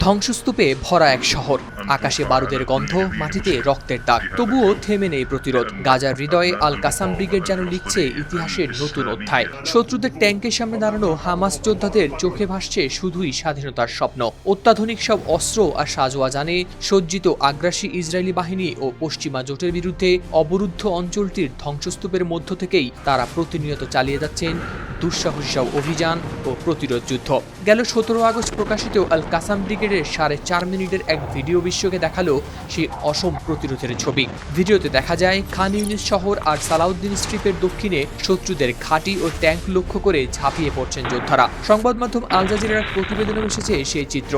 ধ্বংসস্তূপে ভরা এক শহর। আকাশে বারুদের গন্ধ, মাটিতে রক্তের দাগ। তবুও থেমে নেই প্রতিরোধ। গাজার হৃদয়ে আল কাসাম ব্রিগেড যেন লিখছে ইতিহাসের নতুন অধ্যায়। শত্রুদের ট্যাঙ্কের সামনে দাঁড়ানো হামাস যোদ্ধাদের চোখে ভাসছে শুধুই স্বাধীনতার স্বপ্ন। অত্যাধুনিক সব অস্ত্র আর সাজোয়া জানে সজ্জিত আগ্রাসী ইসরায়েলি বাহিনী ও পশ্চিমা জোটের বিরুদ্ধে অবরুদ্ধ অঞ্চলটির ধ্বংসস্তূপের মধ্য থেকেই তারা প্রতিনিয়ত চালিয়ে যাচ্ছেন দুঃসাহসী সব অভিযান ও প্রতিরোধ যুদ্ধ। গেল সতেরো আগস্ট প্রকাশিত আল কাসাম ব্রিগেডের সাড়ে চার মিনিটের এক ভিডিও বিশ্বকে দেখাল সেই অসম প্রতিরোধের ছবি। ভিডিওতে দেখা যায়, খান ইউনিস শহর আর সালাউদ্দিন স্ট্রিপের দক্ষিণে শত্রুদের ঘাঁটি ও ট্যাঙ্ক লক্ষ্য করে ঝাঁপিয়ে পড়ছেন যোদ্ধারা। সংবাদ মাধ্যম আল জাজিরার প্রতিবেদনে এসেছে সেই চিত্র।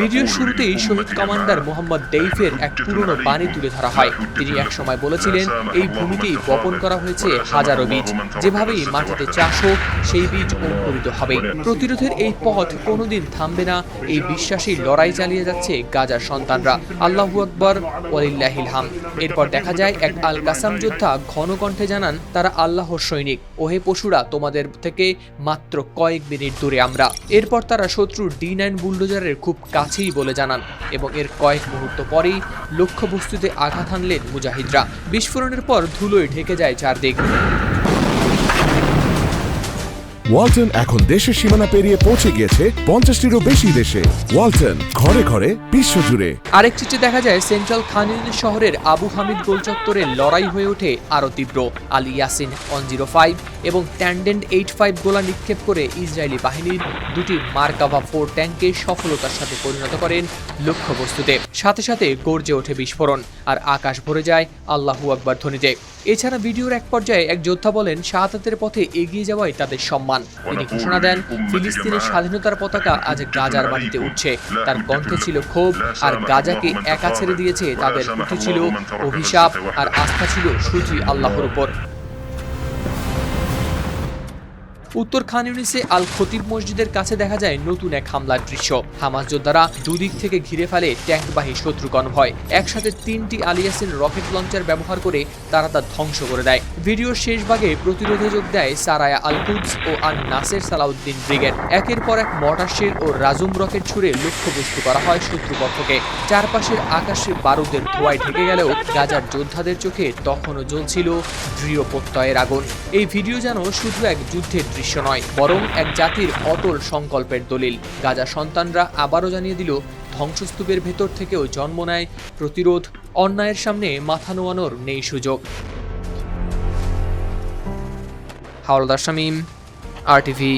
ভিডিওর শুরুতেই শহীদ কমান্ডার মোহাম্মদ দেইফের এক পুরনো বাণী তুলে ধরা হয়। তিনি একসময় বলেছিলেন, এই ভূমিতেই বপন করা হয়েছে হাজারো বীজ। যেভাবেই মাটিতে চাষ হোক, সেই বীজ অঙ্কুরিত হবে। প্রতিরোধের এই পথ কোনোদিন থামবে না। এই বিশ্বাসী লড়াই চালিয়ে যাচ্ছে গাজার সন্তানরা। আল্লাহু আকবর, ওয়ালিল্লাহিল হাম। এরপর দেখা যায়, এক আল কাসাম যোদ্ধা ঘন কণ্ঠে জানান, তারা আল্লাহর সৈনিক। ওহে পশুরা, তোমাদের থেকে মাত্র কয়েক মিনিট দূরে আমরা। এরপর তারা শত্রুর ডি নাইন বুলডোজারের খুব কাছেই বলে জানান। এবং এর কয়েক মুহূর্ত পরেই লক্ষ্যবস্তুতে আঘাত হানলেন মুজাহিদরা। বিস্ফোরণের পর ধুলোয় ঢেকে যায় চারদিক। ওয়ালটন এখন দেশের সীমানা পেরিয়ে পৌঁছে গিয়েছে পঞ্চাশটিরও বেশি দেশে। ওয়ালটন, ঘরে ঘরে, বিশ্বজুড়ে। আরেক চিত্রে দেখা যায়, সেন্ট্রাল খান ইউনিস শহরের আবু হামিদ গোল গোলচত্বরে লড়াই হয়ে ওঠে আরও তীব্র। Ali Yasin one zero five এবং ট্যান্ডেন্ট এইট ফাইভ গোলা নিক্ষেপ করে ইসরায়েলি বাহিনীর দুটি মার্কাভা ফোর ট্যাঙ্কে সফলতার সাথে পরিণত করেন লক্ষ্যবস্তুতে। সাথে সাথে গর্জে ওঠে বিস্ফোরণ, আর আকাশ ভরে যায় আল্লাহু আকবর ধ্বনিতে। এছাড়া ভিডিওর এক পর্যায়ে এক যোদ্ধা বলেন, শাহাদাতের পথে এগিয়ে যাওয়াই তাদের সম্মান। তিনি ঘোষণা দেন, ফিলিস্তিনের স্বাধীনতার পতাকা আজ গাজার বাড়িতে উঠছে। তার কণ্ঠে ছিল ক্ষোভ, আর গাজাকে একা ছেড়ে দিয়েছে তাদের প্রতি ছিল অভিশাপ, আর আস্থা ছিল সুজি আল্লাহর উপর। উত্তর খান ইউনিসে আল খতিব মসজিদের কাছে দেখা যায় নতুন এক হামলার দৃশ্য। হামাস যোদ্ধারা দুদিক থেকে ঘিরে ফেলে ট্যাঙ্কবাহী শত্রু কনভয় একসাথে তিনটি আলিয়াসিন রকেট লঞ্চার ব্যবহার করে তারা তা ধ্বংস করে দেয়। ভিডিওর শেষ ভাগে প্রতিরোধে যোগ দেয় সারায়া আলকুদস ও আল নাসের সালাউদ্দিন ব্রিগেড। একের পর এক মর্টার শেল ও রাজুম রকেট ছুড়ে লক্ষ্যবস্তু করা হয় শত্রুপক্ষকে। চারপাশের আকাশে বারুদের ধোয়ায় ঢেকে গেলেও গাজার যোদ্ধাদের চোখে তখনও জ্বলছিল দৃঢ় প্রত্যয়ের আগুন। এই ভিডিও যেন শুধু এক যুদ্ধের দৃশ্য নয়, বরং এক জাতির অটল সংকল্পের দলিল। গাজা সন্তানরা আবারও জানিয়ে দিল, ধ্বংসস্তূপের ভেতর থেকেও জন্ম নেয় প্রতিরোধ, অন্যায়ের সামনে মাথা নোয়ানোর নেই সুযোগ। হাওলাদার শামীম, আর টিভি